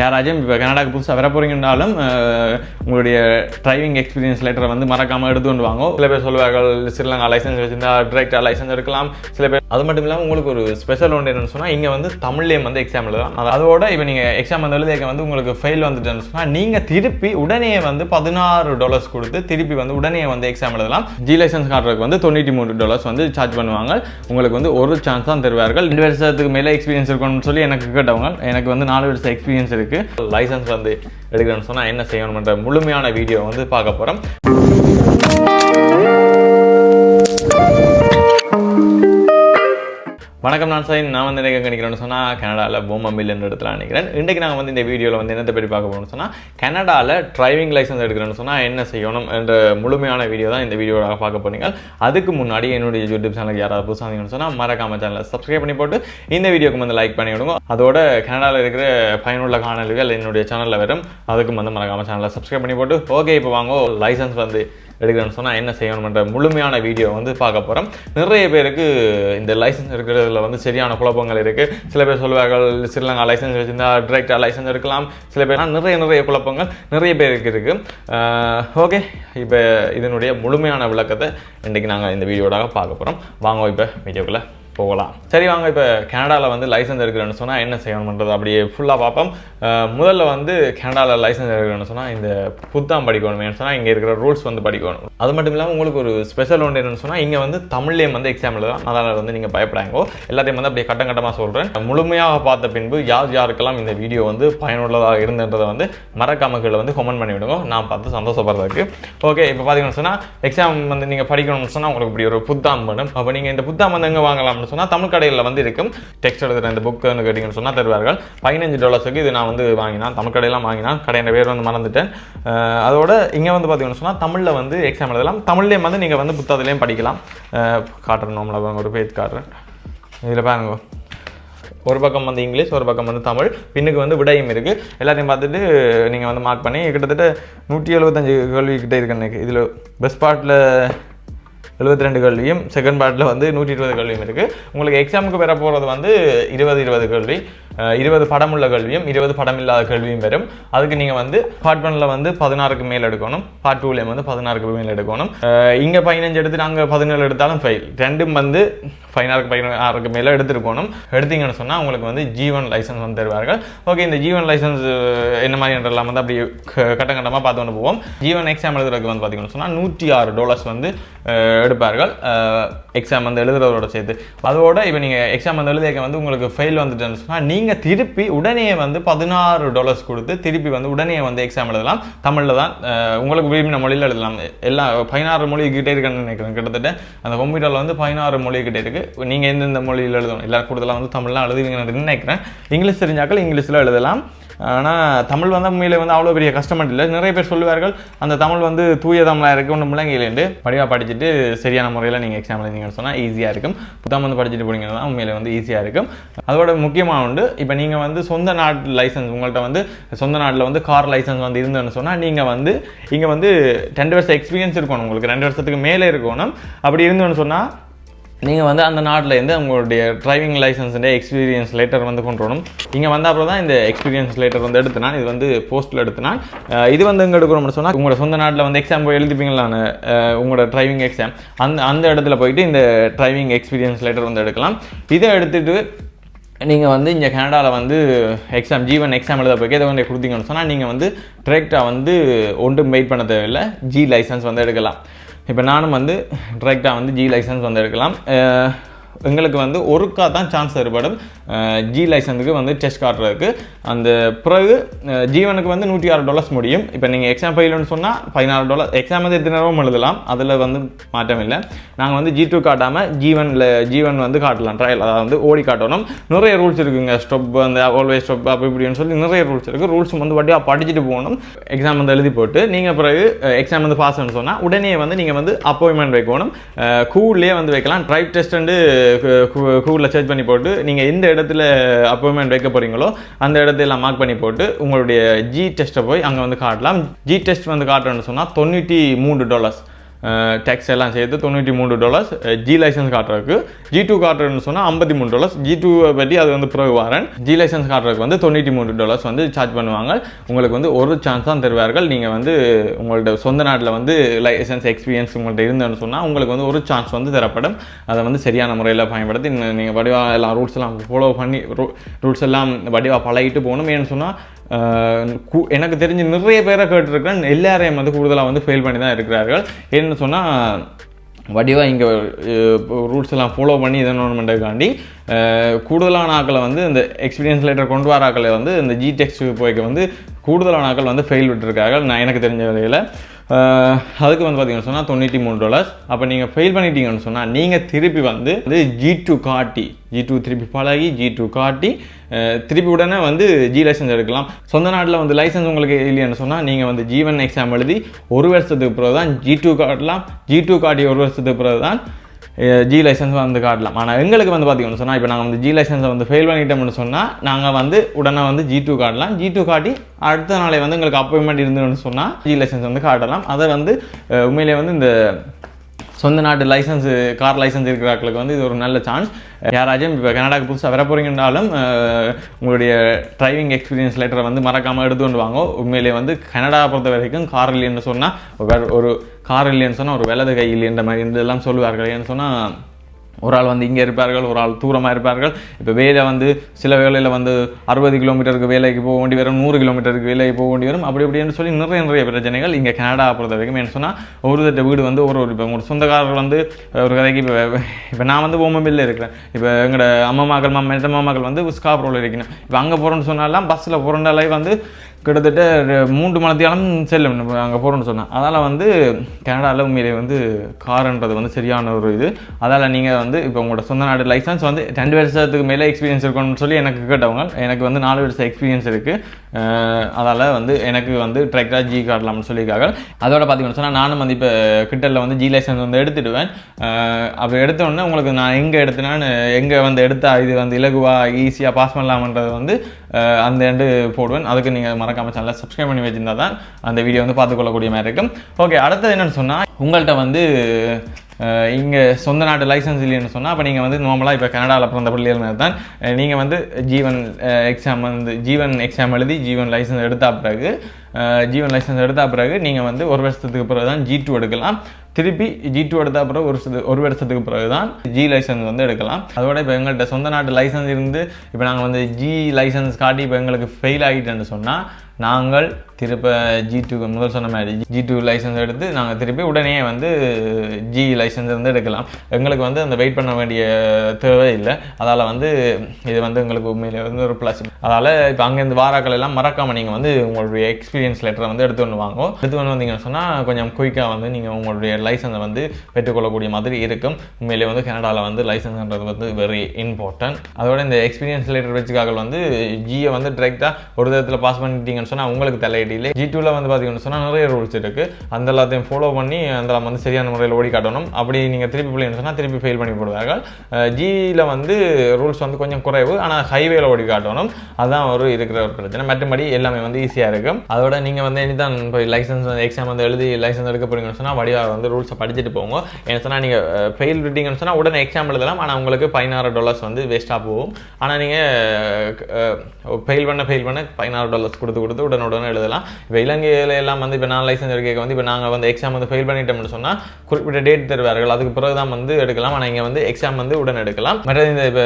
யாராச்சும் இப்போ கனடாக்கு புதுசாக வர போகிறீங்கன்னாலும் உங்களுடைய டிரைவிங் எக்ஸ்பீரியன்ஸ் லெட்டரை வந்து மறக்காமல் எடுத்து கொண்டு வாங்க. சில பேர் சொல்லுவார்கள் ஸ்ரீலங்கா லைசன்ஸ் வச்சுருந்தா டிரெக்டாக லைசன்ஸ் எடுக்கலாம். சில பேர் அது மட்டும் இல்லாமல் உங்களுக்கு ஒரு ஸ்பெஷல் ஒன்று என்னன்னு சொன்னால் இங்கே வந்து தமிழ்லேயும் வந்து எக்ஸாம் எழுதலாம். அதோட இப்போ நீங்கள் எக்ஸாம் வந்து எழுதிக்க வந்து உங்களுக்கு ஃபெயில் வந்துட்டுன்னு சொன்னால் நீங்கள் திருப்பி உடனே வந்து பதினாறு டாலர்ஸ் கொடுத்து திருப்பி வந்து உடனே வந்து எக்ஸாம் எழுதலாம். ஜி லைசன்ஸ் காட்டுறதுக்கு வந்து தொண்ணூற்றி மூணு டாலர்ஸ் வந்து சார்ஜ் பண்ணுவாங்க. உங்களுக்கு வந்து ஒரு சான்ஸ் தான் தருவார்கள். ரெண்டு வருஷத்துக்கு மேலே எக்ஸ்பீரியன்ஸ் இருக்கணும்னு சொல்லி எனக்கு கேட்டவங்க எனக்கு வந்து நாலு வருஷம் எக்ஸ்பீரியன்ஸ் இருக்குது லைசன்ஸ் வந்து எடுக்கிறேன்னு சொன்னால் என்ன செய்யணும்ன்ற முழுமையான வீடியோ வந்து பார்க்க போகிறோம் வணக்கம் நான் சார் நான் வந்து என்ன நினைக்கிறேன்னு சொன்னால் கனடாவில் போமம்பில் என்ற இடத்துல நினைக்கிறேன் இன்றைக்கு நாங்கள் வந்து இந்த வீடியோவில் வந்து என்னத்தை பற்றி பார்க்க போகணும்னு சொன்னால் கனடாவில் டிரைவிங் லைசன்ஸ் எடுக்கிறேன்னு சொன்னால் என்ன செய்யணும் என்ற முழுமையான வீடியோ தான் இந்த வீடியோவாக பார்க்க போனீங்க அதுக்கு முன்னாடி என்னுடைய யூடியூப் சேனலுக்கு யாராவது புதுசாக இருந்தீங்கன்னு சொன்னால் மறக்காம சேனலை சப்ஸ்கிரைப் பண்ணி போட்டு இந்த வீடியோக்கு வந்து லைக் பண்ணி விடுங்க அதோட கனடாவில் இருக்கிற பயனுள்ள காணொலிகள் என்னுடைய சேனலில் வரும். அதுக்கும் வந்து மறக்காம சேனலை சப்ஸ்கிரைப் பண்ணி போட்டு ஓகே இப்போ வாங்க லைசன்ஸ் வந்து எடுக்கிறேன்னு சொன்னால் என்ன செய்யணும்ன்ற முழுமையான வீடியோ வந்து பார்க்க போகிறோம் நிறைய பேருக்கு இந்த லைசன்ஸ் எடுக்கிறதுல வந்து சரியான குழப்பங்கள் இருக்குது சில பேர் சொல்லுவார்கள் ஸ்ரீலங்கா லைசன்ஸ் வச்சுருந்தா டிரெக்டாக லைசன்ஸ் எடுக்கலாம். சில பேர் நிறைய நிறைய குழப்பங்கள் நிறைய பேருக்கு இருக்குது ஓகே இப்போ இதனுடைய முழுமையான விளக்கத்தை இன்றைக்கி நாங்கள் இந்த வீடியோடாக பார்க்க போகிறோம் வாங்க இப்போ வீடியோக்குள்ளே போகலாம். சரி வாங்க இப்போ கனடாவில் வந்து லைசன்ஸ் எடுக்கிறேன்னு சொன்னால் என்ன செய்யணுன்றது அப்படியே ஃபுல்லாக பார்ப்போம். முதல்ல வந்து கனடாவில் லைசன்ஸ் எடுக்கிறேன்னு சொன்னால் இந்த புத்தாம் படிக்கணும் சொன்னால் இங்கே இருக்கிற ரூல்ஸ் வந்து படிக்கணும். அது மட்டும் இல்லாமல் உங்களுக்கு ஒரு ஸ்பெஷல் ஒன்று என்னன்னு சொன்னால் இங்கே வந்து தமிழ்லேயும் வந்து எக்ஸாம் எழுதலாம். அதனால் வந்து நீங்கள் பயப்படாங்கோ எல்லாத்தையும் வந்து அப்படியே கட்டம் கட்டமாக சொல்கிறேன் முழுமையாக பார்த்த பின்பு யார் யாருக்கெல்லாம் இந்த வீடியோ வந்து பயனுள்ளதாக இருந்தன்றதை வந்து மறக்காம கீழே வந்து கமெண்ட் பண்ணி விடுங்க. நான் பார்த்து சந்தோஷப்படுறதுக்கு. ஓகே இப்போ பார்த்தீங்கன்னு சொன்னால் எக்ஸாம் வந்து நீங்கள் படிக்கணும்னு சொன்னால் உங்களுக்கு இப்படி ஒரு புத்தாம் பண்ணும் அப்போ நீங்கள் இந்த புத்தாம் வந்து எங்கே வாங்கலாம்னு சொன்னால் தமிழ் கடையில் வந்து இருக்கும். டெக்ஸ்ட் எழுதுகிற இந்த புக்குன்னு கேட்டிங்கன்னு சொன்னால் தருவார்கள். பதினஞ்சு டாலர்ஸுக்கு இது நான் வந்து வாங்கினேன். தமிழ் கடையெல்லாம் வாங்கினேன். கடையின் பேர் வந்து மறந்துட்டேன். அதோட இங்கே வந்து பார்த்தீங்கன்னு சொன்னால் தமிழில் வந்து எக்ஸாம் எழுதலாம். தமிழ்லேயும் வந்து நீங்கள் வந்து புத்தகத்துலேயும் படிக்கலாம். அஹ் காட்டுறேன் நம்மளை ஒரு பேஜ் காட்டுறேன். இதில் பாருங்க. ஒரு பக்கம் வந்து இங்கிலீஷ் ஒரு பக்கம் வந்து தமிழ். பின்னுக்கு வந்து விடையும் இருக்குது எல்லாத்தையும் பார்த்துட்டு நீங்கள் வந்து மார்க் பண்ணி கிட்டத்தட்ட நூற்றி எழுபத்தஞ்சு கேள்வி கிட்டே இருக்கு இதில் பெஸ்ட் பார்ட்டில் எழுபத்தி ரெண்டு கேள்வியும் செகண்ட் பார்ட்டில் வந்து நூற்றி இருபது கேள்வியும் இருக்குது உங்களுக்கு எக்ஸாமுக்கு பெற போகிறது வந்து இருபது இருபது கேள்வி இருபது படம் உள்ள கேள்வியும் இருபது படம் இல்லாத கேள்வியும் வரும். அதுக்கு நீங்கள் வந்து பார்ட் ஒன்ல வந்து பதினாறுக்கு மேல் எடுக்கணும். பார்ட் டூலேயும் வந்து பதினாறுக்கு மேல் எடுக்கணும். இங்கே பதினஞ்சு எடுத்து நாங்கள் பதினேழு எடுத்தாலும் ஃபைல் ரெண்டும் வந்து பதினாறுக்கு பதினாறுக்கு மேலே எடுத்துருக்கணும். எடுத்தீங்கன்னு சொன்னால் உங்களுக்கு வந்து ஜீவன் லைசன்ஸ் வந்து தருவார்கள். ஓகே இந்த ஜீவன் லைசன்ஸ் என்ன மாதிரி என்றெல்லாம் வந்து அப்படி கட்டம் கட்டமாக பார்த்து கொண்டு போவோம். ஜீவன் எக்ஸாம் எழுதுறதுக்கு வந்து பார்த்தீங்கன்னு சொன்னால் நூற்றி ஆறு டாலர்ஸ் வந்து எடுப்பார்கள். எக்ஸாம் வந்து எழுதுறதோட சேர்த்து. அதோட இப்போ நீங்கள் எக்ஸாம் வந்து எழுதிக்க வந்து உங்களுக்கு ஃபெயில் வந்துட்டுன்னு சொன்னால் நீங்கள் திருப்பி உடனே வந்து பதினாறு டாலர்ஸ் கொடுத்து திருப்பி வந்து உடனே வந்து எக்ஸாம் எழுதலாம். தமிழில் தான் உங்களுக்கு விரும்பின மொழியில் எழுதலாம். எல்லா பதினாறு மொழி கிட்டே இருக்குன்னு நினைக்கிறேன். கிட்டத்தட்ட அந்த கம்ப்யூட்டரில் வந்து பதினாறு மொழி கிட்டே இருக்குது நீங்கள் எந்தெந்த மொழியில் எழுதணும்? எல்லாரும் கூடுதலாக வந்து தமிழ்லாம் எழுதுவீங்கன்னு நினைக்கிறேன். இங்கிலீஷ் தெரிஞ்சாக்கள் இங்கிலீஷில் எழுதலாம். ஆனால் தமிழ் வந்து உண்மையிலே வந்து அவ்வளோ பெரிய கஷ்டமட்டு இல்லை. நிறைய பேர் சொல்லுவார்கள் அந்த தமிழ் வந்து தூய தமிழாக இருக்குது ஒன்றும் முழங்கையிலேருந்து படிவாக படிச்சுட்டு சரியான முறையில் நீங்கள் எக்ஸாம் எழுதிங்கன்னு சொன்னால் ஈஸியாக இருக்கும். புத்தகம் வந்து படிச்சுட்டு போனீங்கன்னா உண்மையில் உண்மையிலே வந்து ஈஸியாக இருக்கும். அதோட முக்கியமாக உண்டு இப்போ நீங்கள் வந்து சொந்த நாட்டு லைசன்ஸ் உங்கள்கிட்ட வந்து சொந்த நாட்டில் வந்து கார் லைசன்ஸ் வந்து இருந்ததுன்னு சொன்னால் நீங்கள் வந்து இங்கே வந்து ரெண்டு வருஷம் எக்ஸ்பீரியன்ஸ் இருக்கணும் உங்களுக்கு. ரெண்டு வருஷத்துக்கு மேலே இருக்கணும். அப்படி இருந்தோன்னு சொன்னால் நீங்கள் வந்து அந்த நாட்டில் இருந்து உங்களுடைய டிரைவிங் லைசன்ஸுடைய எக்ஸ்பீரியன்ஸ் லெட்டர் வந்து கொண்டு வரணும். இங்கே வந்த அப்புறம் தான் இந்த எக்ஸ்பீரியன்ஸ் லெட்டர் வந்து எடுத்தினான். இது வந்து போஸ்ட்டில் எடுத்தினான். இது வந்து எங்கே எடுக்கணும்னு சொன்னால் உங்களோட சொந்த நாட்டில் வந்து எக்ஸாம் போய் எழுதிப்பீங்களான்னு உங்களோட டிரைவிங் எக்ஸாம் அந்த அந்த இடத்துல போயிட்டு இந்த டிரைவிங் எக்ஸ்பீரியன்ஸ் லெட்டர் வந்து எடுக்கலாம். இதை எடுத்துகிட்டு நீங்கள் வந்து இங்கே கனடாவில் வந்து எக்ஸாம் ஜீவன் எக்ஸாம் எழுத போய் இதை வந்து கொடுத்தீங்கன்னு சொன்னால் நீங்கள் வந்து டிரெக்டாக வந்து ஒன்றும் வெயிட் பண்ண தேவையில்லை. ஜி லைசன்ஸ் வந்து எடுக்கலாம். இப்போ நானும் வந்து டிரெக்டாக வந்து ஜி லைசன்ஸ் வந்து எடுக்கலாம். எங்களுக்கு வந்து ஒருக்கா தான் சான்ஸ் ஏற்படும். ஜி லைசன்ஸுக்கு வந்து டெஸ்ட் காட்டுறதுக்கு அந்த பிறகு ஜீவனுக்கு வந்து நூற்றி ஆறு டாலர்ஸ் முடியும். இப்போ நீங்கள் எக்ஸாம் ஃபெயிலுன்னு சொன்னால் பதினாறு டாலர் எக்ஸாம் வந்து எத்தனை நேரமும் எழுதலாம்? அதில் வந்து மாற்றம் இல்லை. நாங்கள் வந்து ஜி டூ காட்டாமல் ஜீவனில் ஜீவன் வந்து காட்டலாம். ட்ரையல் அதாவது வந்து ஓடி காட்டணும். நிறைய ரூல்ஸ் இருக்குங்க. ஸ்டொப் அந்த ஆல்வேஸ் ஸ்டொப் அப்படி இப்படின்னு சொல்லி நிறைய ரூல்ஸ் இருக்குது ரூல்ஸ் வந்து வட்டியாக படிச்சுட்டு போகணும். எக்ஸாம் வந்து எழுதி போட்டு நீங்கள் பிறகு எக்ஸாம் வந்து பாஸ் சொன்னால் உடனே வந்து நீங்கள் வந்து அப்பாயின்மெண்ட் வைக்கணும். கூல்லே வந்து வைக்கலாம். ட்ரைவ் டெஸ்ட் வந்து கூகுளில் சர்ச் பண்ணி போட்டு நீங்கள் எந்த இடத்துல அப்பாயின்மெண்ட் வைக்க போகிறீங்களோ அந்த இடத்தையெல்லாம் மார்க் பண்ணி போட்டு உங்களுடைய ஜி டெஸ்ட்டை போய் அங்கே வந்து காட்டலாம். ஜி டெஸ்ட் வந்து காட்டுறேன்னு சொன்னால் தொண்ணூற்றி மூணு டாலர்ஸ் டேக்ஸ் எல்லாம் சேர்த்து தொண்ணூற்றி மூணு டாலர்ஸ் ஜி லைசன்ஸ் காட்டுறதுக்கு. ஜி டூ காட்டுறதுன்னு சொன்னால் ஐம்பத்தி மூணு டாலர்ஸ் ஜி டூவை பற்றி அது வந்து பிறகு வாரன். ஜி லைசன்ஸ் காட்டுறதுக்கு வந்து தொண்ணூற்றி மூணு டாலர்ஸ் வந்து சார்ஜ் பண்ணுவாங்க. உங்களுக்கு வந்து ஒரு சான்ஸ் தான் தருவார்கள். நீங்கள் வந்து உங்கள்ட்ட சொந்த நாட்டில் வந்து லைசன்ஸ் எக்ஸ்பீரியன்ஸ் உங்கள்கிட்ட இருந்தேன்னு சொன்னால் உங்களுக்கு வந்து ஒரு சான்ஸ் வந்து தரப்படும். அதை வந்து சரியான முறையில் பயன்படுத்தி நீங்கள் வடிவாக எல்லாம் ரூல்ஸ் எல்லாம் ஃபாலோ பண்ணி ரூல்ஸ் எல்லாம் வடிவாக பழகிட்டு போகணும் ஏன்னு சொன்னால் எனக்கு தெரிஞ்சு நிறைய பேரை கேட்டிருக்கிறேன் எல்லாரையும் வந்து கூடுதலாக வந்து ஃபெயில் பண்ணி தான் இருக்கிறார்கள். ஏன்னு சொன்னால் வடிவாக இங்கே ரூல்ஸ் எல்லாம் ஃபாலோ பண்ணி இதனோன்மெண்ட்டுக்காண்டி கூடுதலான ஆக்களை வந்து இந்த எக்ஸ்பீரியன்ஸ் லெட்டர் கொண்டு வர ஆக்களை வந்து இந்த ஜி டெக்ஸ்ட் போய்க்கு வந்து கூடுதலான ஆக்கள் வந்து ஃபெயில் விட்டுருக்காங்க நான் எனக்கு தெரிஞ்ச வகையில் அதுக்கு வந்து பார்த்தீங்கன்னு சொன்னால் தொண்ணூற்றி மூணு டாலர்ஸ் அப்போ நீங்கள் ஃபெயில் பண்ணிட்டீங்கன்னு சொன்னால் நீங்கள் திருப்பி வந்து வந்து ஜி டூ காட்டி ஜி டூ திருப்பி பழகி ஜி டூ காட்டி திருப்பி உடனே வந்து ஜி லைசன்ஸ் எடுக்கலாம். சொந்த நாட்டில் வந்து லைசன்ஸ் உங்களுக்கு இல்லைன்னு சொன்னால் நீங்கள் வந்து ஜீவன் எக்ஸாம் எழுதி ஒரு வருஷத்துக்கு பிறகு தான் ஜி டூ காட்டலாம். ஜி டூ காட்டி ஒரு வருஷத்துக்கு பிறகு தான் ஜி லைசன்ஸ் வந்து காட்டலாம். ஆனால் எங்களுக்கு வந்து பார்த்தீங்கன்னு சொன்னால் இப்போ நாங்கள் வந்து ஜி லைசன்ஸை வந்து ஃபெயில் பண்ணிட்டோம்னு சொன்னால் நாங்கள் வந்து உடனே வந்து ஜி டூ காட்டலாம். ஜி டூ காட்டி அடுத்த நாளை வந்து எங்களுக்கு அப்பாயின்மெண்ட் இருந்ததுன்னு சொன்னால் ஜி லைசன்ஸ் வந்து காட்டலாம். அதை வந்து உண்மையிலே வந்து இந்த சொந்த நாட்டு லைசன்ஸ் கார் லைசன்ஸ் இருக்கிறாக்களுக்கு வந்து இது ஒரு நல்ல சான்ஸ் யாராச்சும் இப்போ கனடாக்கு புதுசாக வர போகிறீங்கன்னாலும் உங்களுடைய டிரைவிங் எக்ஸ்பீரியன்ஸ் லெட்டரை வந்து மறக்காமல் எடுத்து கொண்டு வாங்க. உண்மையிலே வந்து கனடா பொறுத்த வரைக்கும் கார் இல்லைன்னு சொன்னால் ஒரு கார் இல்லைன்னு சொன்னால் ஒரு விலது கை இல்லைன்ற மாதிரி இதெல்லாம் சொல்லுவார்கள். ஏன்னு சொன்னால் ஒரு ஆள் வந்து இங்கே இருப்பார்கள் ஒரு ஆள் தூரமாக இருப்பார்கள். இப்போ வேலை வந்து சில வேலையில் வந்து அறுபது கிலோமீட்டருக்கு வேலைக்கு போக வேண்டி வரும் நூறு கிலோமீட்டருக்கு வேலைக்கு போக வேண்டி வரும். அப்படி இப்படின்னு சொல்லி நிறைய நிறைய பிரச்சனைகள் இங்கே கனடா பொறுத்த வரைக்கும். என்ன சொன்னால் ஒரு தட்ட வீடு வந்து ஒரு ஒரு இப்போ உங்களோட சொந்தக்காரர் வந்து ஒரு கதைக்கு இப்போ இப்போ நான் வந்து ஓமபில்ல இருக்கிறேன். இப்போ எங்களோட அம்மா மகள் மாமா மெட்ட மாமாக்கள் வந்து ஸ்காப்ரோவில் இருக்கணும். இப்போ அங்கே போகிறோன்னு சொன்னாலாம் பஸ்ஸில் போகிறனாலே வந்து கிட்டத்தட்ட மூன்று மணத்தியாலும் செல்லும். அங்கே போகிறோன்னு சொன்னேன் அதனால் வந்து கனடாவில் உண்மையிலே வந்து காருன்றது வந்து சரியான ஒரு இது. அதால் நீங்கள் வந்து இப்போ உங்களோட சொந்த நாடு லைசன்ஸ் வந்து ரெண்டு வருஷத்துக்கு மேலே எக்ஸ்பீரியன்ஸ் இருக்கணும்னு சொல்லி எனக்கு கேட்டவங்க எனக்கு வந்து நாலு வருஷம் எக்ஸ்பீரியன்ஸ் இருக்குது அதால் வந்து எனக்கு வந்து ட்ரெக்டாக ஜி காட்டலாம்னு சொல்லியிருக்காங்க. அதோட பார்த்தீங்கன்னு சொன்னால் நானும் வந்து இப்போ கிட்டலில் வந்து ஜி லைசன்ஸ் வந்து எடுத்துடுவேன். அப்படி எடுத்தோடனே உங்களுக்கு நான் எங்கே எடுத்தேனான்னு எங்கே வந்து எடுத்தால் இது வந்து இலகுவாக ஈஸியாக பாஸ் பண்ணலாமன்றது வந்து அந்த எண்டு போடுவேன். அதுக்கு நீங்கள் மறக்காமல் சேனலை சப்ஸ்கிரைப் பண்ணி வச்சிருந்தா தான் அந்த வீடியோ வந்து பார்த்துக்கொள்ளக்கூடிய மாதிரி இருக்கும். ஓகே அடுத்தது என்னென்னு சொன்னால் உங்கள்கிட்ட வந்து இங்கே சொந்த நாட்டு லைசன்ஸ் இல்லைன்னு சொன்னால் அப்போ நீங்கள் வந்து நார்மலாக இப்போ கனடாவில் பிறந்த பிள்ளைகள் மாதிரி தான். நீங்கள் வந்து ஜீவன் எக்ஸாம் வந்து ஜீவன் எக்ஸாம் எழுதி ஜீவன் லைசன்ஸ் எடுத்த பிறகு ஜீவன் லைசன்ஸ் எடுத்த பிறகு நீங்கள் வந்து ஒரு வருஷத்துக்கு பிறகு தான் ஜி டூ எடுக்கலாம். திருப்பி ஜி டூ எடுத்த பிறகு ஒரு ஒரு வருஷத்துக்கு பிறகு தான் ஜி லைசன்ஸ் வந்து எடுக்கலாம். அதோட இப்போ எங்கள்கிட்ட சொந்த நாட்டு லைசன்ஸ் இருந்து இப்போ நாங்கள் வந்து ஜி லைசன்ஸ் காட்டி இப்போ எங்களுக்கு ஃபெயில் ஆகிட்டேன்னு சொன்னால் நாங்கள் திருப்ப ஜி டூ முதல் சொன்ன மாதிரி ஜி டூ லைசன்ஸ் எடுத்து நாங்கள் திருப்பி உடனே வந்து ஜி லைசன்ஸ் வந்து எடுக்கலாம். எங்களுக்கு வந்து அந்த வெயிட் பண்ண வேண்டிய தேவை இல்லை. அதால் வந்து இது வந்து எங்களுக்கு உண்மையிலே வந்து ஒரு ப்ளஸ் அதால் இப்போ அங்கேருந்து வாராக்கள் எல்லாம் மறக்காமல் நீங்கள் வந்து உங்களுடைய எக்ஸ்பீரியன்ஸ் லெட்டரை வந்து எடுத்து வந்து வாங்கும் எடுத்து வந்து வந்தீங்கன்னு சொன்னால் கொஞ்சம் குயிக்காக வந்து நீங்கள் உங்களுடைய லைசன்ஸை வந்து பெற்றுக்கொள்ளக்கூடிய மாதிரி இருக்கும். உண்மையிலே வந்து கனடாவில் வந்து லைசன்ஸ்ன்றது வந்து வெரி இம்பார்ட்டன்ட் அதோட இந்த எக்ஸ்பீரியன்ஸ் லெட்டர் வச்சுக்காக வந்து ஜியை வந்து டிரெக்டாக ஒரு விதத்தில் பாஸ் பண்ணிட்டீங்கன்னு சொன்னால் உங்களுக்கு தலையடியில் ஜி டூவில் வந்து பார்த்தீங்கன்னு சொன்னால் நிறைய ரூல்ஸ் இருக்குது அந்த எல்லாத்தையும் ஃபாலோ பண்ணி அந்த வந்து சரியான முறையில் ஓடி காட்டணும். அப்படி நீங்கள் திருப்பி பிள்ளைன்னு சொன்னால் திருப்பி ஃபெயில் பண்ணி போடுவார்கள். ஜியில் வந்து ரூல்ஸ் வந்து கொஞ்சம் குறைவு. ஆனால் ஹைவேல ஓடி காட்டணும். அதுதான் ஒரு இருக்கிற ஒரு பிரச்சனை. மற்றபடி எல்லாமே வந்து ஈஸியாக இருக்கும். அதோட நீங்கள் வந்து இனி தான் போய் லைசன்ஸ் எக்ஸாம் வந்து எழுதி லைசன்ஸ் எடுக்க போறீங்கன்னு சொன்னால் வடிவாக வந்து ரூல்ஸை படிச்சுட்டு போங்க. என்ன சொன்னால் நீங்கள் ஃபெயில் விட்டீங்கன்னு சொன்னால் உடனே எக்ஸாம் எழுதலாம். ஆனால் உங்களுக்கு பதினாறு டாலர்ஸ் வந்து வேஸ்ட்டாக போகும். ஆனால் நீங்கள் ஃபெயில் பண்ண ஃபெயில் பண்ண பதினாறு டாலர்ஸ் கொடுத்து கொடுத்து உடனே உடனே எழுதலாம். இப்போ இலங்கையில் எல்லாம் வந்து இப்போ நான் லைசன்ஸ் எடுக்க வந்து இப்போ நாங்கள் வந்து எக்ஸாம் வந்து ஃபெயில் பண்ணிட்டோம்னு சொன்னால் குறிப்பிட்ட டேட் தருவார்கள். அதுக்கு பிறகு தான் வந்து எடுக்கலாம். ஆனால் இங்கே வந்து எக்ஸாம் வந்து உடனே எடுக்கலாம். மற்றது இந்த இப்போ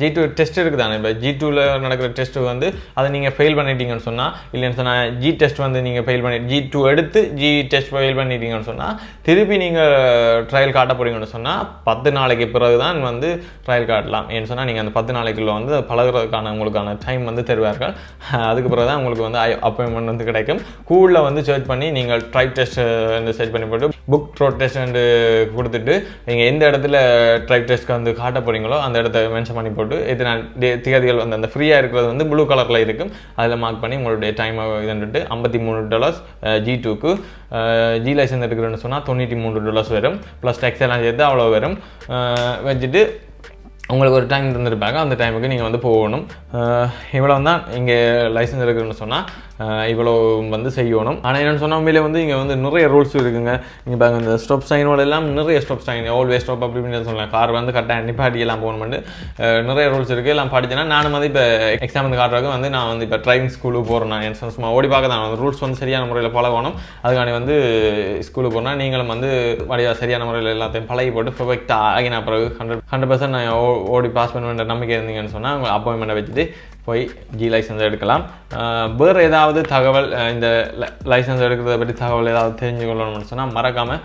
ஜி டூ டெஸ்ட் இருக்குது தானே இப்போ ஜி டூவில் நடக்கிற டெஸ்ட்டு வந்து அதை நீங்கள் ஃபெயில் பண்ணிட்டீங்கன்னு சொன்னால் இல்லைன்னு சொன்னால் ஜி ஜி டெஸ்ட் வந்து நீங்கள் ஃபெயில் பண்ணி ஜி டூ எடுத்து ஜி டெஸ்ட் ஃபெயில் பண்ணிட்டீங்கன்னு சொன்னால் திருப்பி நீங்கள் ட்ரையல் காட்ட போகிறீங்கன்னு சொன்னால் பத்து நாளைக்கு பிறகு தான் வந்து ட்ரையல் காட்டலாம். ஏன்னு சொன்னால் நீங்கள் அந்த பத்து நாளைக்குள்ள வந்து பழகுறதுக்கான உங்களுக்கான டைம் வந்து தருவார்கள். அதுக்கு பிறகு தான் உங்களுக்கு வந்து அப்பாயின்மெண்ட் வந்து கிடைக்கும். கூலில் வந்து சர்ச் பண்ணி நீங்கள் ட்ரைப் டெஸ்ட் வந்து சர்ச் பண்ணி போட்டு புக் ட்ரோட் டெஸ்ட் வந்து கொடுத்துட்டு நீங்கள் எந்த இடத்துல ட்ரைப் டெஸ்ட்க்கு வந்து காட்ட போகிறீங்களோ அந்த இடத்த மென்ஷன் பண்ணி போட்டு எத்தனை டே திகதிகள் வந்து அந்த ஃப்ரீயாக இருக்கிறது வந்து ப்ளூ கலரில் இருக்கும். அதில் மார்க் பண்ணி உங்களுடைய டைமை இதுன்ட்டு ஐம்பத்தி மூணு டாலர்ஸ் ஜி டூக்கு ஜி லைசன்ஸ் எடுக்கிறேன்னு சொன்னால் தொண்ணூற்றி மூணு டாலர்ஸ் வரும். ப்ளஸ் டேக்ஸ் எல்லாம் சேர்த்து அவ்வளோ வரும். வச்சுட்டு உங்களுக்கு ஒரு டைம் தந்திருப்பாங்க. அந்த டைமுக்கு நீங்கள் வந்து போகணும். இவ்வளோ தான் இங்கே லைசன்ஸ் எடுக்கிறேன்னு சொன்னால் இவ்வளோ வந்து செய்யணும். ஆனால் என்னென்னு சொன்னால் உண்மையிலே வந்து இங்கே வந்து நிறைய ரூல்ஸ் இருக்குங்க. இங்கே பாருங்க இந்த ஸ்டாப் சைனோட எல்லாம் நிறைய ஸ்டாப் சைன் ஆல்வேஸ் ஸ்டாப் அப்படின்னு சொல்லலாம். கார் வந்து கரெக்டாக நிப்பாட்டி எல்லாம் போகணும்னு நிறைய ரூல்ஸ் இருக்குது எல்லாம் படித்தேன்னா நானும் வந்து இப்போ எக்ஸாம் வந்து காட்டுறதுக்கு வந்து நான் வந்து இப்போ டிரைவிங் ஸ்கூலுக்கு போகிறேன் நான். என் சும்மா ஓடி பார்க்க தான். ரூல்ஸ் வந்து சரியான முறையில் பழகணும் அதுக்காண்டி வந்து ஸ்கூலுக்கு போனால் நீங்களும் வந்து வழியாக சரியான முறையில் எல்லாத்தையும் பழகி போட்டு பர்ஃபெக்டாக ஆகின பிறகு ஹண்ட்ரட் ஹண்ட்ரட் பர்சன்ட் நான் ஓ- ஓடி பாஸ் பண்ணுவேன்ற நம்பிக்கை இருந்தீங்கன்னு சொன்னால் உங்கள் அப்பாயின்மெண்ட்டை வச்சுட்டு போய் ஜி லைசன்ஸ் எடுக்கலாம். வேறு ஏதாவது தகவல் இந்த லைசன்ஸ் எடுக்கிறத பற்றி தகவல் ஏதாவது தெரிஞ்சுக்கொள்ளணும்னு சொன்னால் மறக்காமல்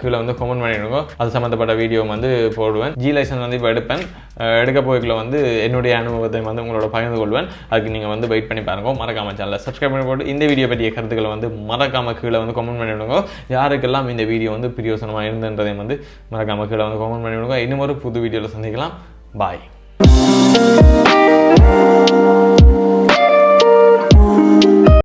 கீழே வந்து கமெண்ட் பண்ணிவிடுங்க அது சம்மந்தப்பட்ட வீடியோ வந்து போடுவேன். ஜி லைசன்ஸ் வந்து இப்போ எடுப்பேன். எடுக்க போய்க்குள்ள வந்து என்னுடைய அனுபவத்தை வந்து உங்களோட பகிர்ந்து கொள்வேன். அதுக்கு நீங்கள் வந்து வெயிட் பண்ணி பாருங்க. மறக்காம சேனலை சப்ஸ்கிரைப் பண்ணி போட்டு இந்த வீடியோ பற்றிய கருத்துக்களை வந்து மறக்காமல் கீழே வந்து கமெண்ட் பண்ணிவிடுங்க யாருக்கெல்லாம் இந்த வீடியோ வந்து பிரியோசனமாக இருந்துன்றதையும் வந்து மறக்காமல் கீழே வந்து கமெண்ட் பண்ணிவிடுங்க இன்னும் ஒரு புது வீடியோவில் சந்திக்கலாம். பாய்